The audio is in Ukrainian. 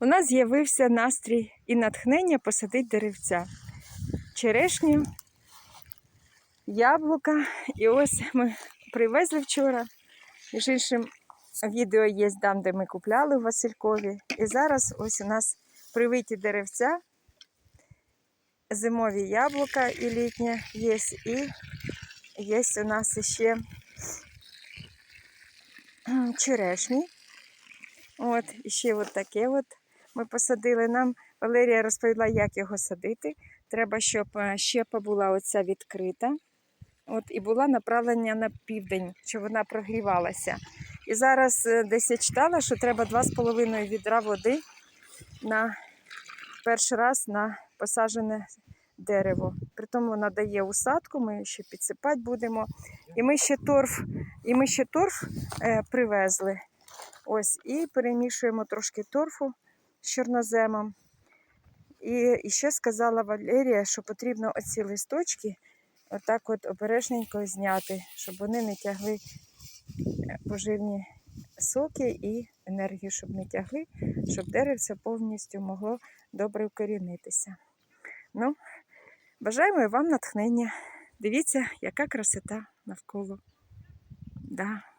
у нас з'явився настрій і натхнення посадити деревця. Черешню, яблука. І ось ми привезли вчора. Між іншим, відео є там, де ми купляли в Василькові. І зараз ось у нас привиті деревця, зимові яблука і літнє є. І є у нас ще черешні. От, ще от таке от ми посадили. Нам Валерія розповіла, як його садити. Треба, щоб е, щепа була оця відкрита. От, і була направлення на південь, щоб вона прогрівалася. І зараз е, десь я читала, що треба 2,5 відра води на перший раз на посаджене дерево. Притом вона дає усадку, ми ще підсипати будемо. І ми ще торф, і ми ще торф е, привезли. Ось, і перемішуємо трошки торфу з чорноземом. І, ще сказала Валерія, що потрібно оці листочки отак от обережненько зняти, щоб вони не тягли е, поживні соки і енергію, щоб не тягли, щоб деревце повністю могло добре вкорінитися. Ну, бажаємо вам натхнення. Дивіться, яка красота навколо. Да.